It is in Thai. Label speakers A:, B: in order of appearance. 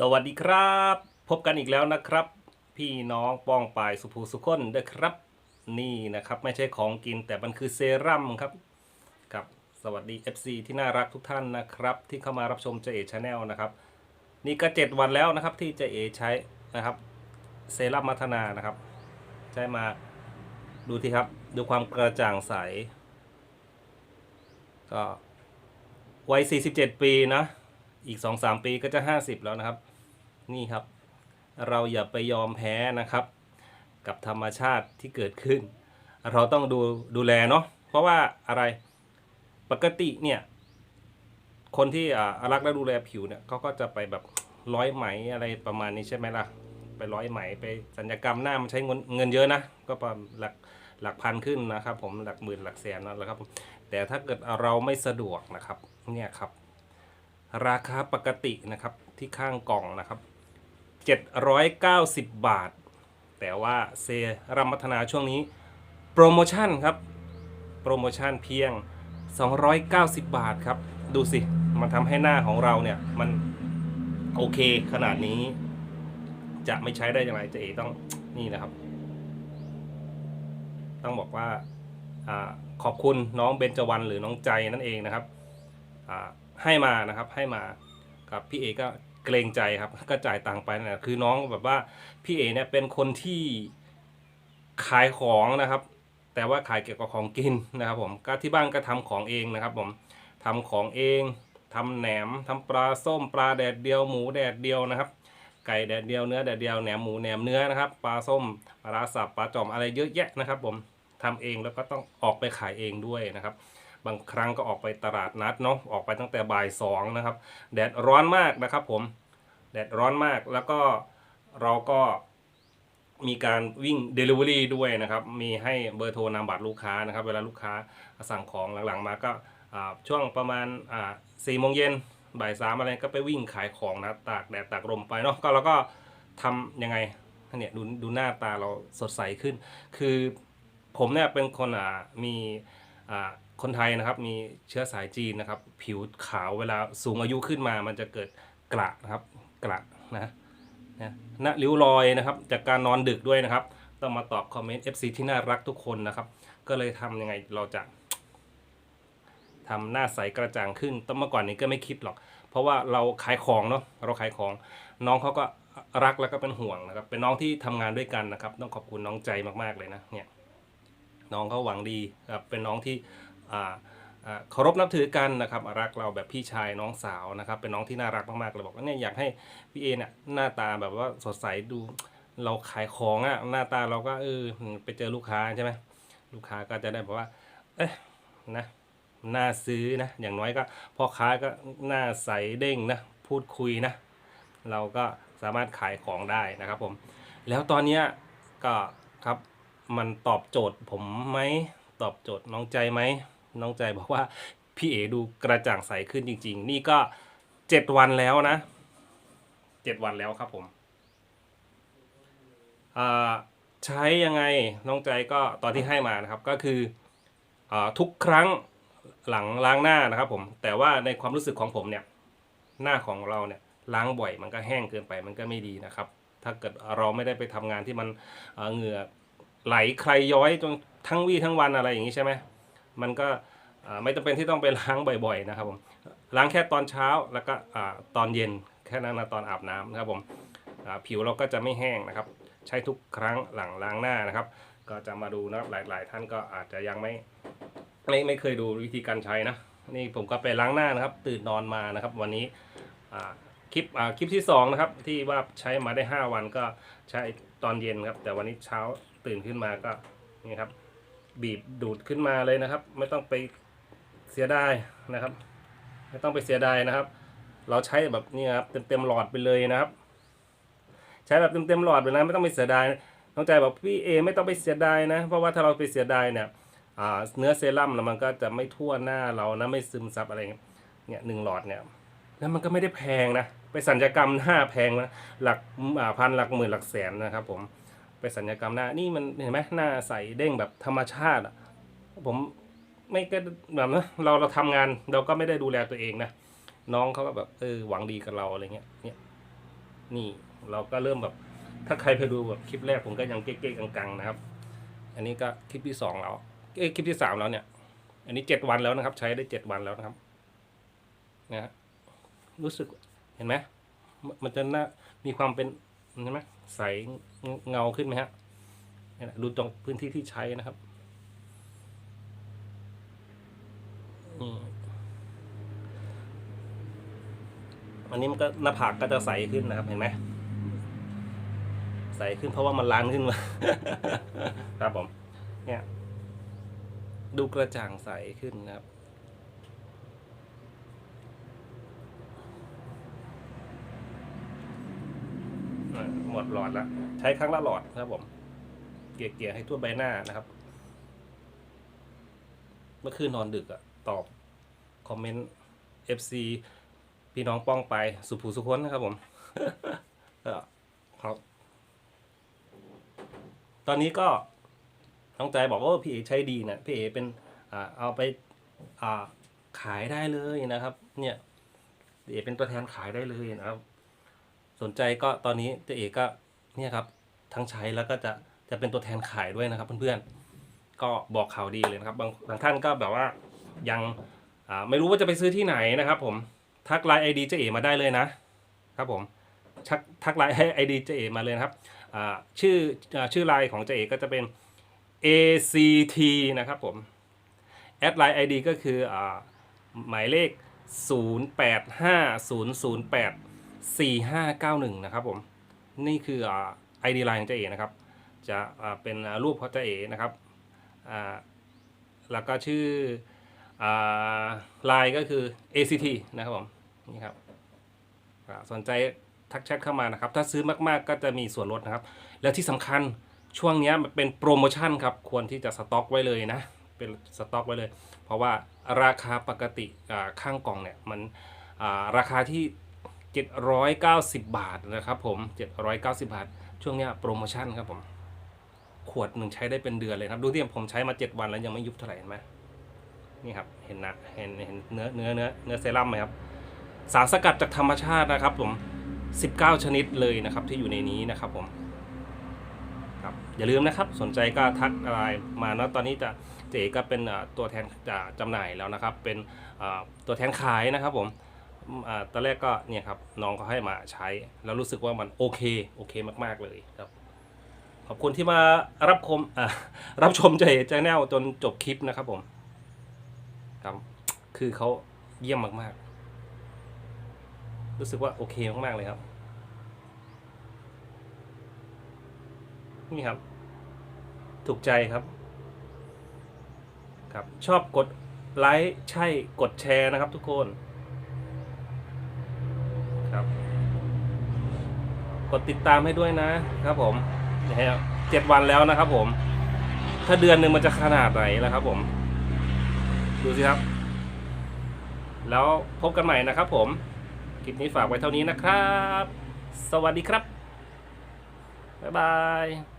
A: สวัสดีครับ พบกันอีกแล้วนะครับ พี่น้องป้องปายสุภูสุคนเด้อครับ นี่นะครับไม่ใช่ของกินแต่มันคือเซรั่มครับครับสวัสดี FC ที่น่ารักทุกท่านนะครับ ที่เข้ามารับชมเจเอชาแนลนะครับ นี่ก็ 7 วันแล้วนะครับที่เจเอใช้นะครับเซรั่มมัทนานะครับ ใช้มาดูที่ครับ ดูความกระจ่างใส ก็วัย47 ปีนะอีก 2-3 ปีก็จะ 50 แล้วนะครับ นี่ครับ เราอย่าไปยอมแพ้นะครับ กับธรรมชาติที่เกิดขึ้น เราต้องดูดูแลเนาะเพราะว่าอะไรปกติเนี่ย คนที่อ่ารักและดูแลผิวเนี่ยเขาก็จะไปแบบร้อยไหมอะไรประมาณนี้ใช่ไหมล่ะ ไปร้อยไหมไปสัญญกรรมหน้ามันใช้เงินเงินเยอะนะ ก็ประมาณหลักหลักพันขึ้นนะครับผมหลักหมื่นหลักแสนนะแล้วครับผมแต่ถ้าเกิดเราไม่สะดวกนะครับเนี่ยครับ ราคาปกตินะครับที่ข้างกล่องนะครับ 790 บาท แต่ว่าเซรัมมัทนาช่วงนี้ โปรโมชั่นครับ โปรโมชั่นเพียง 290 บาทครับ ดูสิ มันทำให้หน้าของเราเนี่ย มันโอเคขนาดนี้ จะไม่ใช้ได้อย่างไรจะเอต้องนี่นะครับ ต้องบอกว่าอขอบคุณน้องเบญจวรรณหรือน้องใจนั่นเองนะครับให้มานะครับให้มากับพี่เอก็ เกรงใจครับ ก็จ่ายตังค์ไปนั่นแหละคือน้องแบบว่าพี่เอเนี่ยเป็นคนที่ขายของนะครับ แต่ว่าขายเกี่ยวกับของกินนะครับ ผมก็ที่บ้านก็ทำของเองนะครับ ผมทำของเองทำแหนมทำปลาส้มปลาแดดเดียวหมูแดดเดียวนะครับ ไก่แดดเดียวเนื้อแดดเดียวแหนมหมูแหนมเนื้อนะครับปลาส้มปลาสับปลาจอมอะไรเยอะแยะนะครับ ผมทำเองแล้วก็ต้องออกไปขายเองด้วยนะครับ บางครั้งก็ออกไปตลาดนัดเนาะออกไปตั้งแต่บ่ายสองนะครับแดดร้อนมากนะครับผมแดดร้อนมากแล้วก็เราก็มีการวิ่ง Delivery ด้วยนะครับ มีให้เบอร์โทรนามบัตรลูกค้านะครับ เวลาลูกค้าสั่งของหลังๆมาก็ช่วงประมาณสี่โมงเย็นบ่ายสามอะไรก็ไปวิ่งขายของนะตากแดดตากลมไปเนาะก็เราก็ทำยังไงเนี่ยดูดูหน้าตาเราสดใสขึ้น คือผมเนี่ยเป็นคนอ่ามี คนไทยนะครับมีเชื้อสายจีนนะครับ ผิวขาวเวลาสูงอายุขึ้นมามันจะเกิดกระนะครับกระนะนะน้าริ้วรอยนะครับ จากการนอนดึกด้วยนะครับ ต้องมาตอบคอมเมนต์ FC ที่น่ารักทุกคนนะครับ ก็เลยทำยังไงเราจะทำหน้าใสกระจ่างขึ้นต้องเมื่อก่อนนี้ก็ไม่คิดหรอก เพราะว่าเราขายของเนาะเราขายของน้องเขาก็รักแล้วก็เป็นห่วงนะครับ เป็นน้องที่ทำงานด้วยกันนะครับ ต้องขอบคุณน้องใจมากๆเลยนะเนี่ย น้องเขาหวังดีครับเป็นน้องที่อ่าเคารพนับถือกันนะครับรักเราแบบพี่ชายน้องสาวนะครับ เป็นน้องที่น่ารักมากๆเลยบอกว่าเนี่ยอยากให้พี่เอเนี่ยหน้าตาแบบว่าสดใสดูเราขายของอะหน้าตาเราก็เออไปเจอลูกค้าใช่ไหมลูกค้าก็จะได้บอกว่า เอ๊ะนะน่าซื้อนะอย่างน้อยก็พ่อค้าก็หน้าใสเด้งนะพูดคุยนะ เราก็สามารถขายของได้นะครับผม แล้วตอนเนี้ยก็ครับ มันตอบโจทย์ผมไหมตอบโจทย์น้องใจไหมน้องใจบอกว่าพี่เอดูกระจ่างใสขึ้นจริง ๆ นี่ก็เจ็ดวันแล้วนะเจ็ดวันแล้วครับผมใช้ยังไงน้องใจก็ตอนที่ให้มานะครับก็คืออทุกครั้งหลังล้างหน้านะครับผมแต่ว่าในความรู้สึกของผมเนี่ยหน้าของเราเนี่ยล้างบ่อยมันก็แห้งเกินไปมันก็ไม่ดีนะครับ ถ้าเกิดเราไม่ได้ไปทำงานที่มันเหงื่อ ไหลใครย้อยจนทั้งวี่ทั้งวันอะไรอย่างนี้ใช่ไหมมันก็เอ่อไม่จำเป็นที่ต้องไปล้างบ่อยๆนะครับผมล้างแค่ตอนเช้าแล้วก็อตอนเย็นแค่นั้นนะตอนอาบน้ำนะครับผมผิวเราก็จะไม่แห้งนะครับ ใช้ทุกครั้งหลังล้างหน้านะครับ ก็จะมาดูนะครับหลาย ๆ ท่านก็อาจจะยังไม่ไม่ไม่เคยดูวิธีการใช้นะนี่ผมก็ไปล้างหน้านะครับ ตื่นนอนมานะครับ วันนี้คลิปคลิปที่สองนะครับที่ว่าใช้มาได้ 5 วันก็ใช้ ตอนเย็นครับ แต่วันนี้เช้าตื่นขึ้นมาก็นี่ครับ บีบดูดขึ้นมาเลยนะครับ ไม่ต้องไปเสียดายนะครับ ไม่ต้องไปเสียดายนะครับ เราใช้แบบนี้ครับเต็มเต็มๆหลอดไปเลยนะครับ ใช้แบบเต็มเต็มๆหลอดไปนะไม่ต้องไปเสียดายน้องใจบอกพี่เอไม่ต้องไปเสียดายนะ เพราะว่าถ้าเราไปเสียดายเนี่ยเนื้อเซรั่มนะมันก็จะไม่ทั่วหน้าเรานะไม่ซึมซับอะไรเงี้ยเนี่ยหนึ่งหลอดเนี่ยแล้วมันก็ไม่ได้แพงนะ ไปสัญญกรรมหน้าแพงนะหลักพันหลักหมื่นหลักแสนนะครับผมไปสัญญกรรมหน้านี่มันเห็นไหมหน้าใสเด้งแบบธรรมชาติผมไม่ก็แบบนะเราเราทำงานเราก็ไม่ได้ดูแลตัวเองนะน้องเขาก็แบบเออหวังดีกับเราอะไรเงี้ยเนี่ยนี่เราก็เริ่มแบบถ้าใครไปดูแบบคลิปแรกผมก็ยังเก๊กๆกังๆนะครับ อันนี้ก็คลิปที่สองแล้วเอ้คลิปที่สามแล้วเนี่ย อันนี้เจ็ดวันแล้วนะครับ ใช้ได้เจ็ดวันแล้วนะครับนะฮะรู้สึก เห็นไหมมันจะน่ามีความเป็นเห็นไหมใสเงาขึ้นไหมฮะดูตรงพื้นที่ที่ใช้นะครับอันนี้มันก็หน้าผากก็จะใสขึ้นนะครับ เห็นไหมใสขึ้นเพราะว่ามันล้านขึ้นมาครับผม เนี่ย ดูกระจ่างใสขึ้นนะครับ อะ หมดหลอดแล้วใช้ครั้งละหลอดนะครับผม เกลี่ยๆให้ทั่วใบหน้านะครับ เมื่อคืนนอนดึกอะตอบคอมเมนต์ FC พี่น้องป้องไปสุภูสุคนนะครับผมก็ครับ ตอนนี้ก็น้องใจบอกว่าพี่เอใช้ดีนะพี่เอเป็นอ่าเอาไปอ่าขายได้เลยนะครับ เนี่ยพี่เอเป็นตัวแทนขายได้เลยนะครับ สนใจก็ตอนนี้เจเอกก็เนี่ยครับทั้งใช้แล้วก็จะจะเป็นตัวแทนขายด้วยนะครับ เพื่อนๆก็บอกข่าวดีเลยนะครับบางบางท่านก็แบบว่ายังอ่าไม่รู้ว่าจะไปซื้อที่ไหนนะครับ ผมทักไลน์ไอดีเจเอมาได้เลยนะครับผมชักทักไลน์ไอดีเจเอมาเลยนะครับอ่าชื่อชื่อไลน์ของเจเอก็จะเป็น ACT นะครับผมแอดไลน์ ID ก็คืออาหมายเลข 085008 4591 นะครับผม นี่คืออ่า ID ไลน์ของเจ๊เอนะครับ จะอ่าเป็นรูปของเจ๊เอนะครับอ่าแล้วก็ชื่อไลน์ก็คือ ACT นะครับผม นี่ครับ สนใจทักแชทเข้ามานะครับ ถ้าซื้อมาก ๆ ก็จะมีส่วนลดนะครับ แล้วที่สำคัญช่วงนี้มันเป็นโปรโมชั่นครับ ควรที่จะสต็อกไว้เลยนะ เป็นสต็อกไว้เลย เพราะว่าราคาปกติอ่าข้างกล่องเนี่ยมันอ่าราคาที่ 790 บาทนะครับผม 790 บาท ช่วงนี้โปรโมชั่นครับผม ขวดหนึ่งใช้ได้เป็นเดือนเลยครับ ดูที่ผมใช้มา 7 วันแล้วยังไม่ยุบเท่าไหร่เห็นไหมนี่ครับ เห็นนะ เห็นเห็นเนื้อเนื้อเนื้อเนื้อเซรั่มไหมครับ สารสกัดจากธรรมชาตินะครับผม 19 ชนิดเลยนะครับที่อยู่ในนี้นะครับผมครับอย่าลืมนะครับ สนใจก็ทักอะไรมานะตอนนี้จะเจ๊ก็เป็นตัวแทนจะจำหน่ายแล้วนะครับ เป็นตัวแทนขายนะครับผม อ่าตอนแรกก็เนี่ยครับน้องเขาให้มาใช้ แล้วรู้สึกว่ามันโอเคโอเคมากๆเลยครับ ขอบคุณที่มารับชมอ่ารับชมเจ๊แจแนลจนจบคลิปนะครับผมครับคือเขาเยี่ยมมากๆ รู้สึกว่าโอเคมากๆเลยครับ นี่ครับ ถูกใจครับ ครับ ชอบกดไลค์ใช่กดแชร์นะครับทุกคน ครับ กดติดตามให้ด้วยนะครับผมนะฮะเจ็ดวันแล้วนะครับผม ถ้าเดือนหนึ่งมันจะขนาดไหนแล้วครับ ผม ดูสิครับ แล้วพบกันใหม่นะครับ ผม คลิปนี้ฝากไว้เท่านี้นะครับ สวัสดีครับ บ๊ายบาย